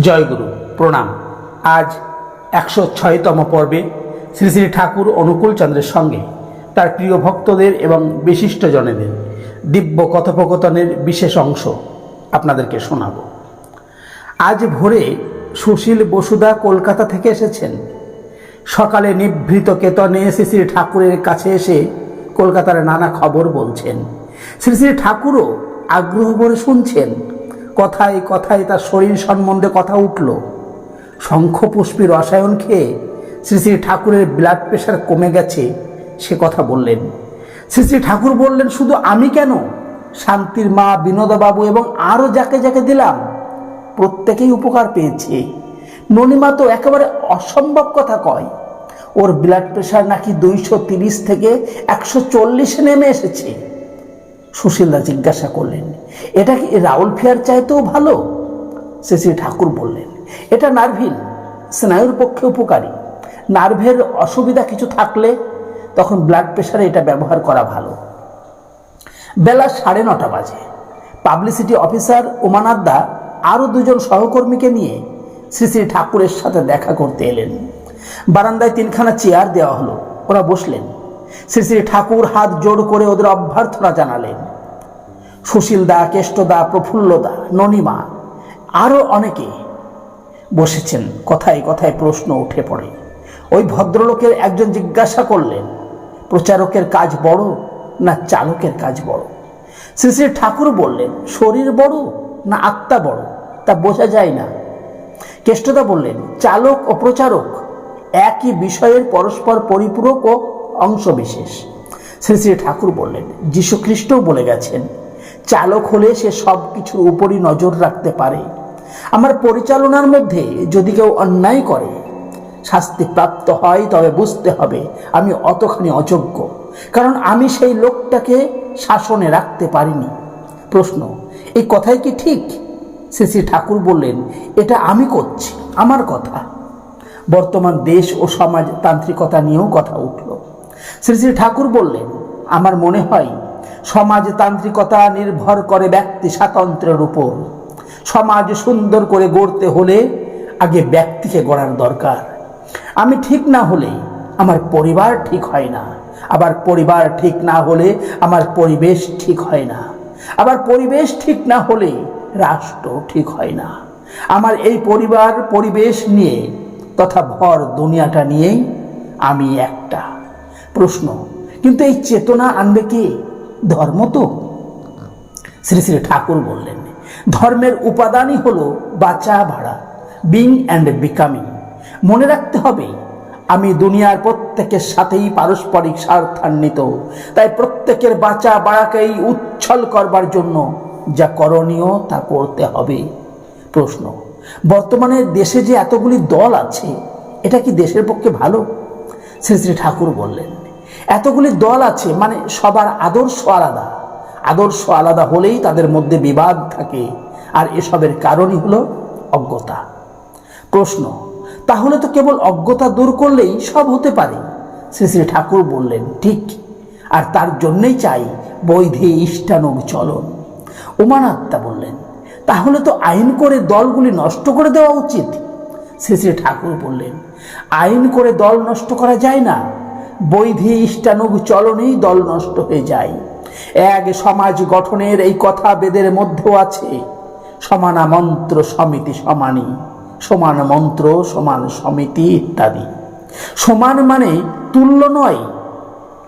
জয়গুরু, প্রণাম। আজ একশো ছয়তম পর্বে শ্রী শ্রী ঠাকুর অনুকূল চন্দ্রের সঙ্গে তার প্রিয় ভক্তদের এবং বিশিষ্টজনেদের দিব্য কথোপকথনের বিশেষ অংশ আপনাদেরকে শোনাব। আজ ভোরে সুশীল বসুদা কলকাতা থেকে এসেছেন। সকালে নিভৃত কেতনে শ্রী শ্রী ঠাকুরের কাছে এসে কলকাতার নানা খবর বলছেন। শ্রী শ্রী ঠাকুরও আগ্রহ ভরে শুনছেন। কথায় কথায় তার শরীর সম্বন্ধে কথা উঠল। শঙ্খপুষ্পী রসায়ন খেয়ে শ্রী শ্রী ঠাকুরের ব্লাড প্রেশার কমে গেছে, সে কথা বললেন। শ্রী শ্রী ঠাকুর বললেন, শুধু আমি কেন? শান্তির মা বিনোদবাবু এবং আরও যাকে যাকে দিলাম, প্রত্যেকেই উপকার পেয়েছে। ননিমা তো একেবারে অসম্ভব কথা কয়। ওর ব্লাড প্রেশার নাকি দুইশো তিরিশ থেকে একশো চল্লিশে নেমে এসেছে। সুশীলদা জিজ্ঞাসা করলেন, এটা কি রাউল ফেয়ার চাইতেও ভালো? শ্রী শ্রী ঠাকুর বললেন, এটা নার্ভিন স্নায়ুর পক্ষে উপকারী। নার্ভের অসুবিধা কিছু থাকলে তখন ব্লাড প্রেশারে এটা ব্যবহার করা ভালো। বেলা সাড়ে নটা বাজে। পাবলিসিটি অফিসার উমানাদ্দা আরও দুজন সহকর্মীকে নিয়ে শ্রী শ্রী ঠাকুরের সাথে দেখা করতে এলেন। বারান্দায় তিনখানা চেয়ার দেওয়া হলো। ওরা বসলেন। শ্রী শ্রী ঠাকুর হাত জোড় করে ওদের অভ্যর্থনা জানালেন। সুশীলদা কেষ্টদা প্রফুল্লদা ননিমা আরও অনেকে বসেছেন। কথায় কথায় প্রশ্ন উঠে পড়ে। ওই ভদ্রলোকের একজন জিজ্ঞাসা করলেন, প্রচারকের কাজ বড় না চালকের কাজ বড়? শ্রী শ্রী ঠাকুর বললেন, শরীর বড় না আত্মা বড়? তা বোঝা যায় না। কেষ্টদা বললেন, চালক ও প্রচারক একই বিষয়ের পরস্পর পরিপূরক ও অংশবিশেষ। শ্রী শ্রী ঠাকুর বললেন খ্রিস্টও বলে গেছেন, চালক হলে সে সব কিছুর উপরই নজর রাখতে পারে। আমার পরিচালনার মধ্যে যদি কেউ অন্যায় করে, শাস্তি প্রাপ্ত হয় তবে বুঝতে হবে আমি অতখানি অযোগ্য, কারণ আমি সেই লোকটাকে শাসনে রাখতে পারিনি। প্রশ্ন, এই কথাই কি ঠিক? শ্রী শ্রী ঠাকুর বললেন, এটা আমি করছি, আমার কথা। বর্তমান দেশ ও সমাজতান্ত্রিকতা নিয়েও কথা উঠল। শ্রী শ্রী ঠাকুর বললেন, আমার মনে হয় সমাজতান্ত্রিকতা নির্ভর করে ব্যক্তি স্বাতন্ত্র্যের উপর। সমাজ সুন্দর করে গড়তে হলে আগে ব্যক্তিকে গড়ার দরকার। আমি ঠিক না হলে আমার পরিবার ঠিক হয় না। আবার পরিবার ঠিক না হলে আমার পরিবেশ ঠিক হয় না। আবার পরিবেশ ঠিক না হলে রাষ্ট্র ঠিক হয় না। আমার এই পরিবার, পরিবেশ নিয়ে তথা ভর দুনিয়াটা নিয়েই আমি একটা। প্রশ্ন। কিন্তু এই চেতনা আনবে কে? ধর্ম তো। শ্রী শ্রী ঠাকুর বললেন, ধর্মের উপাদানই হলো বাঁচা, ভাড়া বিং অ্যান্ড বিকামিং মনে রাখতে হবে, আমি দুনিয়ার প্রত্যেকের সাথেই পারস্পরিক স্বার্থান্বিত। তাই প্রত্যেকের বাঁচা, বাড়াকেই উচ্ছল করবার জন্য যা করণীয় তা করতে হবে। প্রশ্ন, বর্তমানে দেশে যে এতগুলি দল আছে, এটা কি দেশের পক্ষে ভালো? শ্রী শ্রী ঠাকুর বললেন, এতগুলি দল আছে মানে সবার আদর্শ আলাদা। আদর্শ আলাদা হলেই তাদের মধ্যে বিবাদ থাকে, আর এসবের কারণই হলো অজ্ঞতা। প্রশ্ন, তাহলে তো কেবল অজ্ঞতা দূর করলেই সব হতে পারে? শ্রী শ্রী ঠাকুর বললেন, ঠিক, আর তার জন্যই চাই বৈধে ইষ্টানুগ চলন। উমানাত্মা বললেন, তাহলে তো আইন করে দলগুলি নষ্ট করে দেওয়া উচিত। শ্রী শ্রী ঠাকুর বললেন আইন করে দল নষ্ট করা যায় না। বৈধি ইষ্টানুগ চলনেই দল নষ্ট হয়ে যায়। এক সমাজ গঠনের এই কথা বেদের মধ্যেও আছে। সমানা মন্ত্র, সমিতি, সমানী। সমান মন্ত্র, সমান সমিতি ইত্যাদি। সমান মানে তুল্য নয়,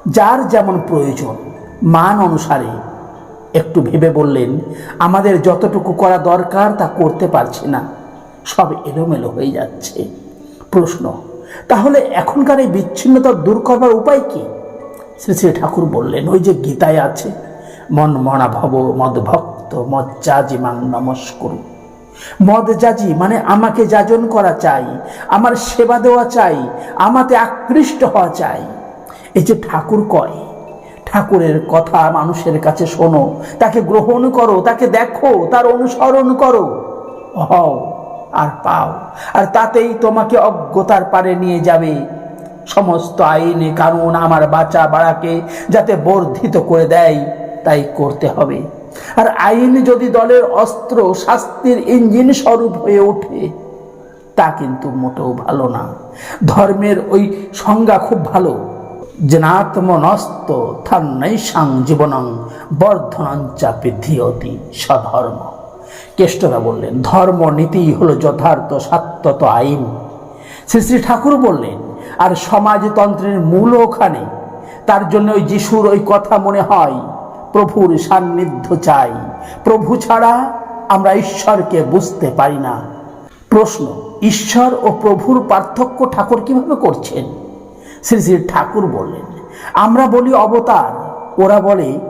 যার যেমন প্রয়োজন। মান অনুসারে। একটু ভেবে বললেন, আমাদের যতটুকু করা দরকার তা করতে পারছি না। সব এলোমেলো হয়ে যাচ্ছে। প্রশ্ন। তাহলে এখনকার এই বিচ্ছিন্নতা দূর করবার উপায় কি? শ্রী শ্রী ঠাকুর বললেন, ওই যে গীতায় আছে, মন মনা ভব, মদ ভক্ত, মদ যাজি মাং নমস্করু। মদ যাজি মানে আমাকে যাজন করা চাই, আমার সেবা দেওয়া চাই, আমাতে আকৃষ্ট হওয়া চাই। এই যে ঠাকুর কয়, ঠাকুরের কথা মানুষের কাছে শোনো, তাকে গ্রহণ করো, তাকে দেখো, তার অনুসরণ করো। হও আর পাও। আর তাতেই তোমাকে অজ্ঞতার পারে নিয়ে যাবে। সমস্ত আইনে কানুন আমার বাঁচা বাড়াকে যাতে বর্ধিত করে দেয়, তাই করতে হবে। আর আইন যদি দলের অস্ত্র শাস্তির ইঞ্জিন স্বরূপ হয়ে ওঠে, তা কিন্তু মোটেও ভালো না। ধর্মের ওই সংজ্ঞা খুব ভালো। জনাত্মনস্ত থান্নৈসাং জীবনং বর্ধনাঞ্চা বৃদ্ধিয়তি সধর্ম কেষ্টরা বললেন, ধর্ম নীতি হলো যথার্থ সাত্যত আইন। শ্রী শ্রী ঠাকুর বললেন, আর সমাজতন্ত্রের মূল ওখানে, তার জন্য ওই যিশুর ওই কথা মনে হয়, প্রভুর সান্নিধ্য চাই। প্রভু ছাড়া আমরা ঈশ্বরকে বুঝতে পারি না। প্রশ্ন, ঈশ্বর ও প্রভুর পার্থক্য ঠাকুর কীভাবে করছেন? শ্রী শ্রী ঠাকুর বললেন, আমরা বলি অবতার, ওরা বলে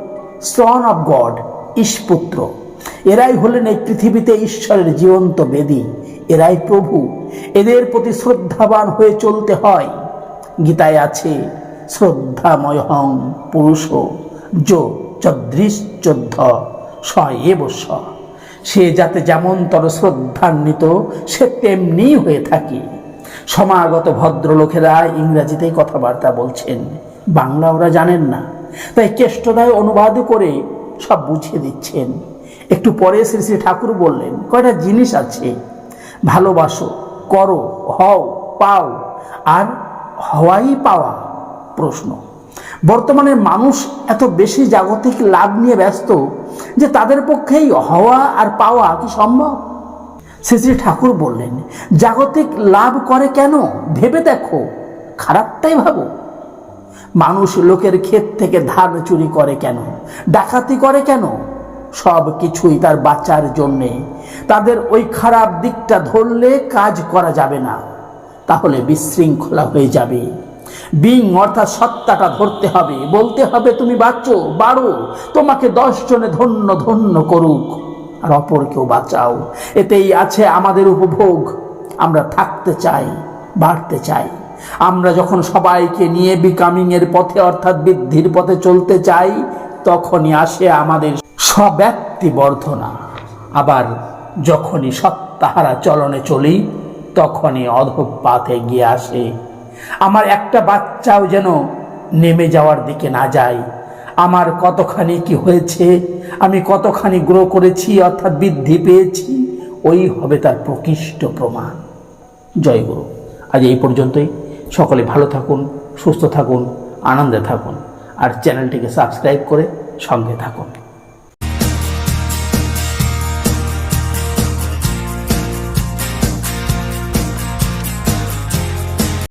সন অফ গড ঈশ্বপুত্র এরাই হলেন এই পৃথিবীতে ঈশ্বরের জীবন্ত বেদী, এরাই প্রভু। এদের প্রতি শ্রদ্ধাবান হয়ে চলতে হয়। গীতায় আছে শ্রদ্ধাময় হং পুরুষ যো চদৃশ্চোদ্ধ স এব স। যাতে যেমনতর শ্রদ্ধান্বিত, সে তেমনি হয়ে থাকে। সমাগত ভদ্রলোকেরা ইংরাজিতেই কথাবার্তা বলছেন। বাংলা ওরা জানেন না। তাই কেষ্টদায় অনুবাদ করে সব বুঝিয়ে দিচ্ছেন। একটু পরে শ্রী শ্রী ঠাকুর বললেন, কয়টা জিনিস আছে? ভালোবাসো, করো, হও, পাও, আর হওয়াই পাওয়া প্রশ্ন। বর্তমানে মানুষ এত বেশি জাগতিক লাভ নিয়ে ব্যস্ত যে তাদের পক্ষেই হওয়া আর পাওয়া কি সম্ভব? শ্রী শ্রী ঠাকুর বললেন, জাগতিক লাভ করে কেন? ভেবে দেখো, খারাপটাই ভাবো। মানুষ লোকের ক্ষেত থেকে ধান চুরি করে কেন? ডাকাতি করে কেন? সব কিছুই তার বাচ্চার জন্যে। তাদের ওই খারাপ দিকটা ধরলে কাজ করা যাবে না। তাহলে বিশৃঙ্খলা হয়ে যাবে। বিং অর্থাৎ সত্তাটা ধরতে হবে। বলতে হবে, তুমি বাঁচো, বাড়ো, তোমাকে জনে ধন্য ধন্য করুক, আর অপরকেও বাঁচাও। এতেই আছে আমাদের উপভোগ। আমরা থাকতে চাই, বাড়তে চাই। আমরা যখন সবাইকে নিয়ে বিকামিং এর পথে, অর্থাৎ বৃদ্ধির পথে চলতে চাই, তখনই আসে আমাদের স্বব্যক্তি বর্ধনা। আবার যখনই সত্তাহারা চলনে চলি, তখনই অধপাতে গিয়ে আসে। আমার একটা বাচ্চাও যেন নেমে যাওয়ার দিকে না যায়। আমার কতখানি কি হয়েছে, আমি কতখানি গ্রো করেছি, অর্থাৎ বৃদ্ধি পেয়েছি, ওই হবে তার প্রকৃষ্ট প্রমাণ। জয় গুরু। আজ এই পর্যন্তই। সকলে ভালো থাকুন, সুস্থ থাকুন, আনন্দে থাকুন, আর চ্যানেলটিকে সাবস্ক্রাইব করে সঙ্গে থাকুন।